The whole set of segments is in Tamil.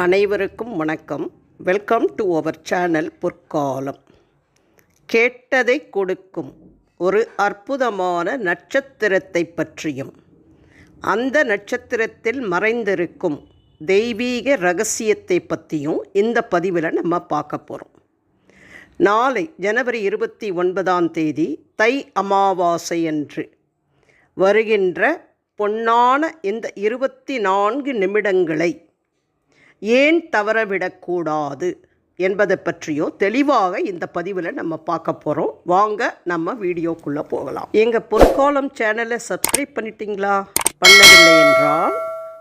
அனைவருக்கும் வணக்கம். வெல்கம் டு அவர் சேனல் பொற்காலம் கேட்டதை கொடுக்கும் ஒரு அற்புதமான நட்சத்திரத்தை பற்றியும் அந்த நட்சத்திரத்தில் மறைந்திருக்கும் தெய்வீக ரகசியத்தை பற்றியும் இந்த பதிவில் நம்ம பார்க்க போகிறோம் நாளை ஜனவரி இருபத்தி ஒன்பதாம் தேதி தை அமாவாசை அன்று வருகின்ற பொன்னான இந்த இருபத்தி நான்கு நிமிடங்களை ஏன் தவறவிடக்கூடாது என்பதை பற்றியும் தெளிவாக இந்த பதிவில் நம்ம பார்க்க போகிறோம் வாங்க நம்ம வீடியோக்குள்ளே போகலாம். எங்கள் பொற்காலம் சேனலை சப்ஸ்கிரைப் பண்ணிட்டீங்களா? பண்ணவில்லை என்றால்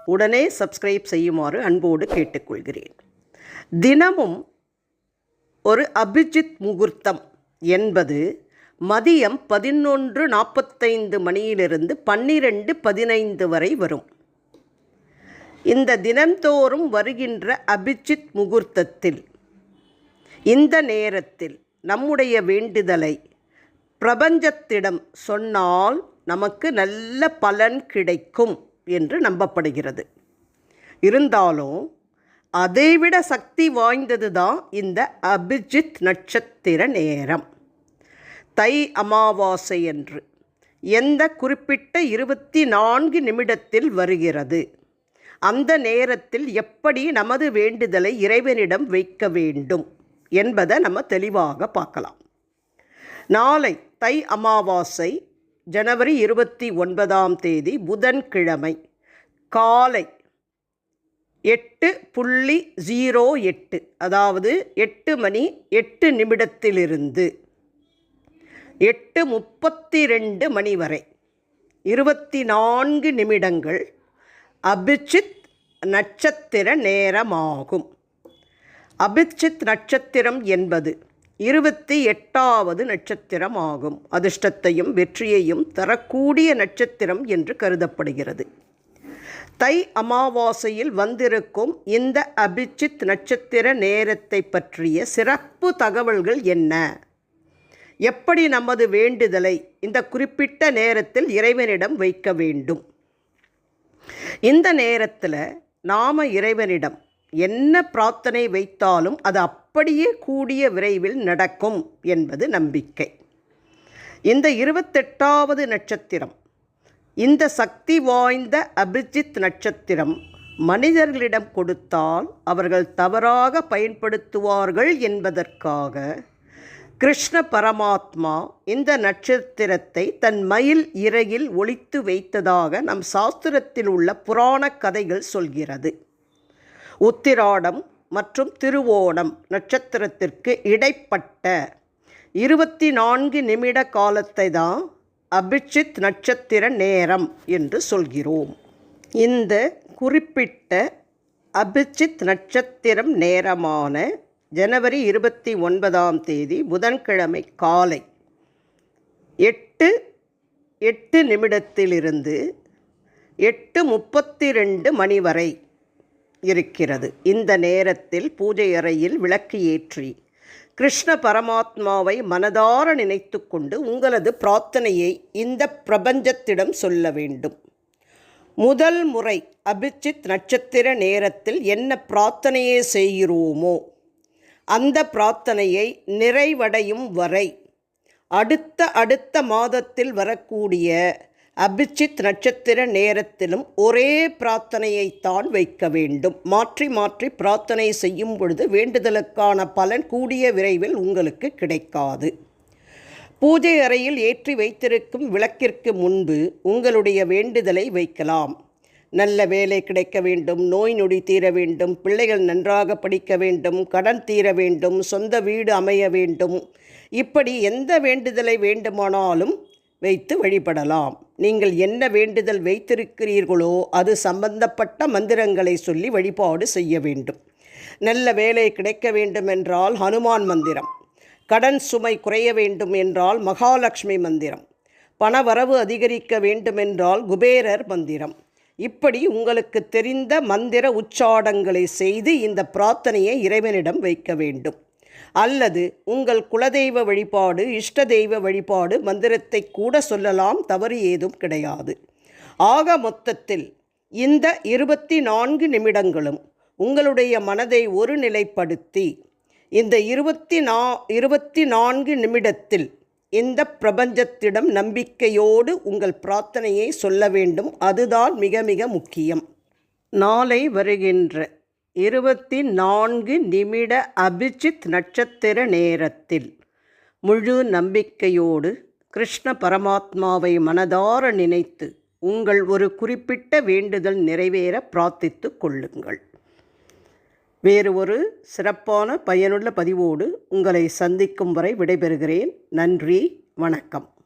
உடனே சப்ஸ்கிரைப் செய்யுமாறு அன்போடு கேட்டுக்கொள்கிறேன். தினமும் ஒரு அபிஜித் முகூர்த்தம் என்பது மதியம் பதினொன்று நாற்பத்தைந்து மணியிலிருந்து பன்னிரெண்டு பதினைந்து வரை வரும். இந்த தினந்தோறும் வருகின்ற அபிஜித் முகூர்த்தத்தில் இந்த நேரத்தில் நம்முடைய வேண்டுதலை பிரபஞ்சத்திடம் சொன்னால் நமக்கு நல்ல பலன் கிடைக்கும் என்று நம்பப்படுகிறது. இருந்தாலும் அதைவிட சக்தி வாய்ந்தது தான் இந்த அபிஜித் நட்சத்திர நேரம். தை அமாவாசை என்று எந்த குறிப்பிட்ட இருபத்தி நான்கு நிமிடத்தில் வருகிறது? அந்த நேரத்தில் எப்படி நமது வேண்டுதலை இறைவனிடம் வைக்க வேண்டும் என்பதை நம்ம தெளிவாக பார்க்கலாம். நாளை தை அமாவாசை ஜனவரி இருபத்தி ஒன்பதாம் தேதி புதன்கிழமை காலை எட்டு புள்ளி ஜீரோ எட்டு அதாவது எட்டு மணி எட்டு நிமிடத்திலிருந்து எட்டு முப்பத்தி ரெண்டு மணி வரை இருபத்தி நான்கு நிமிடங்கள் அபிச்சித் நட்சத்திர நேரமாகும். அபிச்சித் நட்சத்திரம் என்பது இருபத்தி எட்டாவது நட்சத்திரம் ஆகும் அதிர்ஷ்டத்தையும் வெற்றியையும் தரக்கூடிய நட்சத்திரம் என்று கருதப்படுகிறது. தை அமாவாசையில் வந்திருக்கும் இந்த அபிச்சித் நட்சத்திர நேரத்தை பற்றிய சிறப்பு தகவல்கள் என்ன? எப்படி நமது வேண்டுதலை இந்த குறிப்பிட்ட நேரத்தில் இறைவனிடம் வைக்க வேண்டும்? இந்த நேரத்தில் நாம் இறைவனிடம் என்ன பிரார்த்தனை வைத்தாலும் அது அப்படியே கூடிய விரைவில் நடக்கும் என்பது நம்பிக்கை. இந்த இருபத்தெட்டாவது நட்சத்திரம் இந்த சக்தி வாய்ந்த அபிஜித் நட்சத்திரம் மனிதர்களிடம் கொடுத்தால் அவர்கள் தவறாக பயன்படுத்துவார்கள் என்பதற்காக கிருஷ்ண பரமாத்மா இந்த நட்சத்திரத்தை தன் மயில் இறையில் ஒழித்து வைத்ததாக நம் சாஸ்திரத்தில் உள்ள புராண கதைகள் சொல்கிறது. உத்திராடம் மற்றும் திருவோணம் நட்சத்திரத்திற்கு இடைப்பட்ட இருபத்தி நான்கு நிமிட காலத்தை தான் அபிச்சித் நட்சத்திர நேரம் என்று சொல்கிறோம். இந்த குறிப்பிட்ட அபிச்சித் நட்சத்திரம் நேரமான ஜனவரி இருபத்தி ஒன்பதாம் தேதி புதன்கிழமை காலை எட்டு எட்டு நிமிடத்திலிருந்து எட்டு முப்பத்தி ரெண்டு மணி வரை இருக்கிறது. இந்த நேரத்தில் பூஜை அறையில் விளக்கு ஏற்றி கிருஷ்ண பரமாத்மாவை மனதார நினைத்து கொண்டு உங்களது பிரார்த்தனையை இந்த பிரபஞ்சத்திடம் சொல்ல வேண்டும். முதல் முறை அபிச்சித் நட்சத்திர நேரத்தில் என்ன பிரார்த்தனையை செய்கிறோமோ அந்த பிரார்த்தனையை நிறைவடையும் வரை அடுத்த அடுத்த மாதத்தில் வரக்கூடிய அபிச்சித் நட்சத்திர நேரத்திலும் ஒரே பிரார்த்தனையைத்தான் வைக்க வேண்டும். மாற்றி மாற்றி பிரார்த்தனை செய்யும் பொழுது வேண்டுதலுக்கான பலன் கூடிய விரைவில் உங்களுக்கு கிடைக்காது. பூஜை அறையில் ஏற்றி வைத்திருக்கும் விளக்கிற்கு முன்பு உங்களுடைய வேண்டுதலை வைக்கலாம். நல்ல வேலை கிடைக்க வேண்டும் நோய் நொடி தீர வேண்டும் பிள்ளைகள் நன்றாக படிக்க வேண்டும் கடன் தீர வேண்டும் சொந்த வீடு அமைய வேண்டும். இப்படி எந்த வேண்டுதலை வேண்டுமானாலும் வைத்து வழிபடலாம். நீங்கள் என்ன வேண்டுதல் வைத்திருக்கிறீர்களோ அது சம்பந்தப்பட்ட மந்திரங்களை சொல்லி வழிபாடு செய்ய வேண்டும். நல்ல வேலை கிடைக்க வேண்டும் என்றால் ஹனுமான் மந்திரம். கடன் சுமை குறைய வேண்டும் என்றால் மகாலட்சுமி மந்திரம். பணவரவு அதிகரிக்க வேண்டுமென்றால் குபேரர் மந்திரம். இப்படி உங்களுக்கு தெரிந்த மந்திர உச்சாடங்களை செய்து இந்த பிரார்த்தனையை இறைவனிடம் வைக்க வேண்டும். அல்லது உங்கள் குலதெய்வ வழிபாடு இஷ்ட தெய்வ வழிபாடு மந்திரத்தை கூட சொல்லலாம் தவறு ஏதும் கிடையாது. ஆக மொத்தத்தில் இந்த இருபத்தி நான்கு நிமிடங்களும் உங்களுடைய மனதை ஒருநிலைப்படுத்தி இந்த இருபத்தி நா இருபத்தி நான்கு நிமிடத்தில் இந்த பிரபஞ்சத்திடம் நம்பிக்கையோடு உங்கள் பிரார்த்தனையை சொல்ல வேண்டும்? அதுதான் மிக மிக முக்கியம். நாளை வருகின்ற இருபத்தி நான்கு நிமிட அபிஜித் நட்சத்திர நேரத்தில் முழு நம்பிக்கையோடு கிருஷ்ண பரமாத்மாவை மனதார நினைத்து உங்கள் ஒரு குறிப்பிட்ட வேண்டுதல் நிறைவேற பிரார்த்தித்து கொள்ளுங்கள். வேறு ஒரு சிறப்பான பயனுள்ள பதிவோடு உங்களை சந்திக்கும் வரை விடைபெறுகிறேன். நன்றி வணக்கம்.